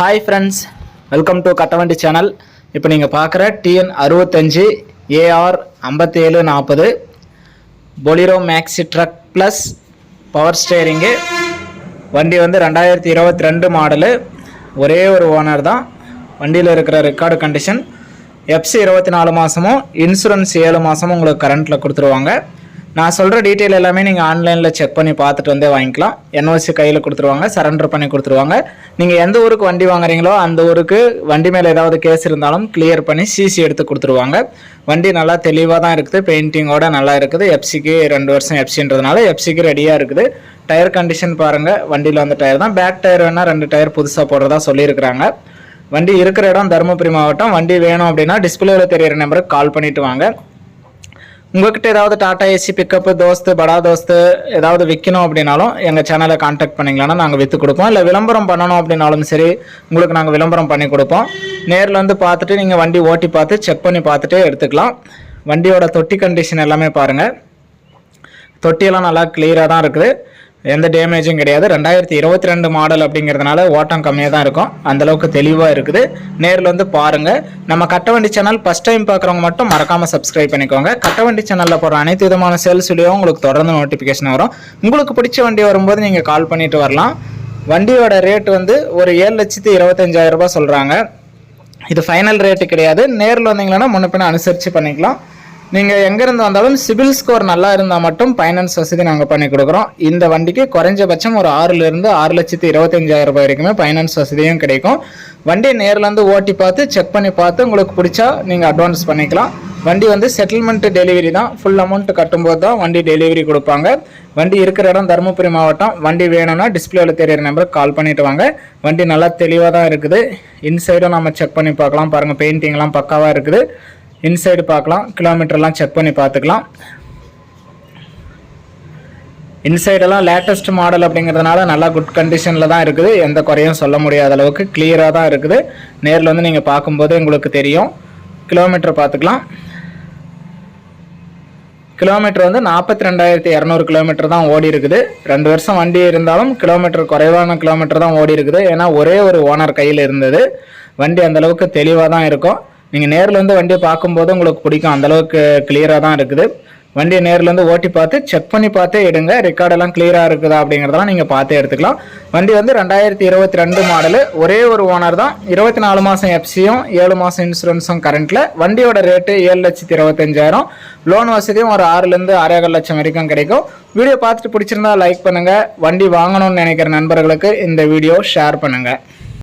Hi friends welcome to Kattavandi channel இப்போ நீங்கள் பார்க்குற டிஎன் அறுபத்தஞ்சு ஏஆர் ஐம்பத்தி ஏழு நாற்பது Bolero maxi truck plus power steering வண்டி வந்து ரெண்டாயிரத்தி இருபத்தி ரெண்டு மாடலு ஒரே ஒரு ஓனர் தான். வண்டியில் இருக்கிற ரெக்கார்டு கண்டிஷன் எஃப்சி இருபத்தி நாலு மாதமும் இன்சூரன்ஸ் ஏழு மாதமும் உங்களுக்கு கரண்ட்டில் கொடுத்துருவாங்க. நான் சொல்கிற டீட்டெயில் எல்லாமே நீங்கள் ஆன்லைனில் செக் பண்ணி பார்த்துட்டு வந்தே வாங்கிக்கலாம். என்ஓசி கையில் கொடுத்துருவாங்க சரண்டர் பண்ணி கொடுத்துருவாங்க. நீங்கள் எந்த ஊருக்கு வண்டி வாங்குறீங்களோ அந்த ஊருக்கு வண்டி மேலே ஏதாவது கேஸ் இருந்தாலும் கிளியர் பண்ணி சிசி எடுத்து கொடுத்துருவாங்க. வண்டி நல்லா தெளிவாக தான் இருக்குது பெயிண்டிங்கோட நல்லா இருக்குது. எஃப்சிக்கு ரெண்டு வருஷம் எஃப்சின்றதுனால எஃப்சிக்கு ரெடியாக இருக்குது. டயர் கண்டிஷன் பாருங்கள் வண்டியில் வந்த டயர் தான். பேக் டயர் வேணால் ரெண்டு டயர் புதுசாக போடுறதா சொல்லியிருக்கிறாங்க. வண்டி இருக்கிற இடம் தருமபுரி மாவட்டம். வண்டி வேணும் அப்படின்னா டிஸ்பிளேவில் தெரியிற நம்பருக்கு கால் பண்ணிவிட்டு வாங்க. உங்ககிட்ட ஏதாவது டாடா ஏசி பிக்கப்பு தோஸ்து படா தோஸ்து ஏதாவது விற்கணும் அப்படின்னாலும் எங்கள் சேனலை காண்டாக்ட் பண்ணிங்களா நாங்கள் விற்று கொடுப்போம். இல்லை விளம்பரம் பண்ணணும் அப்படின்னாலும் சரி உங்களுக்கு நாங்கள் விளம்பரம் பண்ணி கொடுப்போம். நேரில் வந்து பார்த்துட்டு நீங்கள் வண்டி ஓட்டி பார்த்து செக் பண்ணி பார்த்துட்டு எடுத்துக்கலாம். வண்டியோட தொட்டி கண்டிஷன் எல்லாமே பாருங்கள் தொட்டியெல்லாம் நல்லா கிளியராக தான் இருக்குது. எந்த டேமேஜும் கிடையாது. ரெண்டாயிரத்தி இருபத்தி ரெண்டு மாடல் அப்படிங்கிறதுனால ஓட்டம் கம்மியாக தான் இருக்கும். அந்த அளவுக்கு தெளிவாக இருக்குது. நேரில் வந்து பாருங்கள் நம்ம கட்டவண்டி சேனல் ஃபஸ்ட் டைம் பார்க்குறவங்க மட்டும் மறக்காமல் சப்ஸ்கிரைப் பண்ணிக்கோங்க. கட்டவண்டி சேனலில் போகிற அனைத்து விதமான சேல்ஸ் வீடியோ உங்களுக்கு தொடர்ந்து நோட்டிஃபிகேஷன் வரும். உங்களுக்கு பிடிச்ச வண்டி வரும்போது நீங்கள் கால் பண்ணிட்டு வரலாம். வண்டியோட ரேட் வந்து ஒரு ஏழு லட்சத்தி இருபத்தஞ்சாயிரம் சொல்கிறாங்க இது ஃபைனல் ரேட்டு கிடையாது. நேரில் வந்தீங்கன்னா முன்ன பின்ன அனுசரித்து பண்ணிக்கலாம். நீங்கள் எங்கேருந்து வந்தாலும் சிபில் ஸ்கோர் நல்லா இருந்தால் மட்டும் ஃபைனான்ஸ் வசதி நாங்கள் பண்ணி கொடுக்குறோம். இந்த வண்டிக்கு குறைஞ்சபட்சம் ஒரு ஆறுலேருந்து ஆறு லட்சத்தி இருபத்தஞ்சாயிரம் ரூபாய் வரைக்குமே ஃபைனான்ஸ் வசதியும் கிடைக்கும். வண்டியை நேர்லேருந்து ஓட்டி பார்த்து செக் பண்ணி பார்த்து உங்களுக்கு பிடிச்சா நீங்கள் அட்வான்ஸ் பண்ணிக்கலாம். வண்டி வந்து செட்டில்மெண்ட் டெலிவரி தான். ஃபுல் அமௌண்ட் கட்டும்போது தான் வண்டி டெலிவரி கொடுப்பாங்க. வண்டி இருக்கிற இடம் தருமபுரி மாவட்டம். வண்டி வேணும்னா டிஸ்பிளேவில் தெரியிற நம்பருக்கு கால் பண்ணிட்டு வாங்க. வண்டி நல்லா தெளிவாக தான் இருக்குது. இன்சைடும் நம்ம செக் பண்ணி பார்க்கலாம். பாருங்கள் பெயிண்டிங்லாம் பக்காவாக இருக்குது. இன்சைடு பார்க்கலாம். கிலோமீட்டர்லாம் செக் பண்ணி பார்த்துக்கலாம். இன்சைடெல்லாம் லேட்டஸ்ட் மாடல் அப்படிங்கிறதுனால நல்லா குட் கண்டிஷனில் தான் இருக்குது. எந்த குறையும் சொல்ல முடியாத அளவுக்கு கிளியராக தான் இருக்குது. நேரில் வந்து நீங்கள் பார்க்கும்போது உங்களுக்கு தெரியும். கிலோமீட்டர் பார்த்துக்கலாம். கிலோமீட்டர் வந்து நாற்பத்தி ரெண்டாயிரத்தி இரநூறு கிலோமீட்டர் தான் ஓடி இருக்குது. ரெண்டு வருஷம் வண்டி இருந்தாலும் கிலோமீட்டர் குறைவான கிலோமீட்டர் தான் ஓடி இருக்குது. ஏன்னா ஒரே ஒரு ஓனர் கையில் இருந்தது. வண்டி அந்தளவுக்கு தெளிவாக தான் இருக்கும். நீங்கள் நேரில் வந்து வண்டியை பார்க்கும்போது உங்களுக்கு பிடிக்கும். அந்தளவுக்கு கிளியராக தான் இருக்குது. வண்டியை நேரில் வந்து ஓட்டி பார்த்து செக் பண்ணி பார்த்தே எடுங்க. ரெக்கார்டெல்லாம் கிளியராக இருக்குதா அப்படிங்கிறதெல்லாம் நீங்கள் பார்த்தே எடுத்துக்கலாம். வண்டி வந்து ரெண்டாயிரத்தி இருபத்தி ரெண்டு மாடலு ஒரே ஒரு ஓனர் தான். இருபத்தி நாலு மாதம் எஃப்சியும் ஏழு மாதம் இன்சூரன்ஸும் கரண்ட்டில் வண்டியோட ரேட்டு ஏழு லட்சத்தி இருபத்தஞ்சாயிரம் லோன் வசதியும் ஒரு ஆறுலேருந்து ஆறேகால் லட்சம் வரைக்கும் கிடைக்கும். வீடியோ பார்த்துட்டு பிடிச்சிருந்தா லைக் பண்ணுங்கள் வண்டி வாங்கணும்னு நினைக்கிற நண்பர்களுக்கு இந்த வீடியோ ஷேர் பண்ணுங்கள்